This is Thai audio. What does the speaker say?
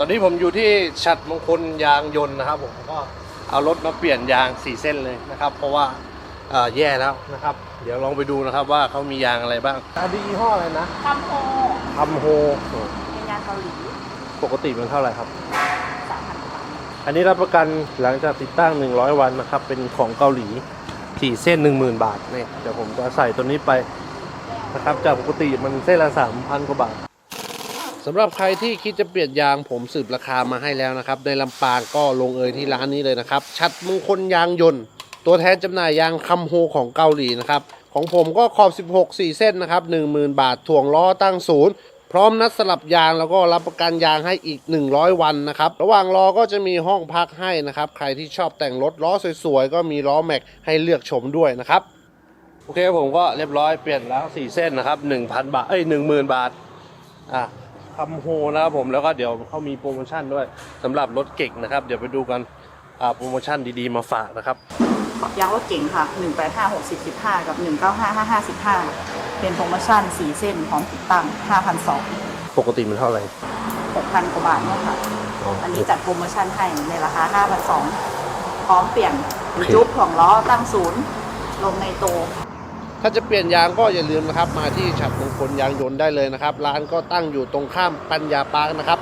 ตอนนี้ผมอยู่ที่ฉัดมงคลยางยนต์นะครับผมก็เอารถมาเปลี่ยนยางสี่เส้นเลยนะครับ เพราะว่าเอ่อแย่แล้วนะครับ เดี๋ยวลองไปดูนะครับว่าเขามียางอะไรบ้างอันนี้ยี่ห้ออะไรนะคำโฮทำโฮเป็นยางเกาหลีปกติมันเท่าไหร่ครับสามพันกว่าบาทอันนี้รับประกันหลังจากติดตั้ง 100 วันนะครับ เป็นของเกาหลีถี่เส้น 10,000 บาทเนี่ยเดี๋ยวผมจะใส่ตัวนี้ไปนะครับจากปกติมันเส้นละ3,000 กว่าบาท สำหรับใครที่คิดจะเปลี่ยนยางผมสืบราคามาให้แล้วนะครับ ในลำปางก็ลงเอยที่ร้านนี้เลยนะครับ ชัดมงคลยางยนต์ ตัวแทนจำหน่ายยางคัมโฮของเกาหลีนะครับ ของผมก็ขอบ 16 4 เส้นนะครับ 10,000 บาทถ่วงล้อตั้งศูนย์พร้อมนัดสลับยางแล้วก็รับประกันยางให้อีก 100 วันนะครับ ระหว่างรอก็จะมีห้องพักให้นะครับ ใครที่ชอบแต่งรถล้อสวยๆ ก็มีล้อแม็กให้เลือกชมด้วยนะครับ โอเคผมก็เรียบร้อยเปลี่ยนแล้ว 4 เส้นนะครับ 1,000 บาท เอ้ย 10,000 บาท อะ คำโฮนะครับผมแล้วก็เดี๋ยวเขามีโปรโมชั่นด้วยสำหรับรถเก่งนะครับ เดี๋ยวไปดูกันอ่าโปรโมชั่นดีๆมาฝากนะครับ ยางรถเก๋งค่ะ 185 60 15 กับ 195 55 15 เป็นโปรโมชั่น 4 เส้นพร้อมติดตั้ง5,200 ปกติมันเท่าไหร่ 6,000 กว่าบาทเนี่ยค่ะ อันนี้จัดโปรโมชั่นให้ในราคา5,200พร้อมเปลี่ยนจุ๊บของล้อตั้งศูนย์ลงในโต ถ้าจะเปลี่ยนยางก็อย่าลืมนะครับ มาที่ฉัดมงคลยางยนต์ได้เลยนะครับ ร้านก็ตั้งอยู่ตรงข้ามปัญญาปาร์คนะครับ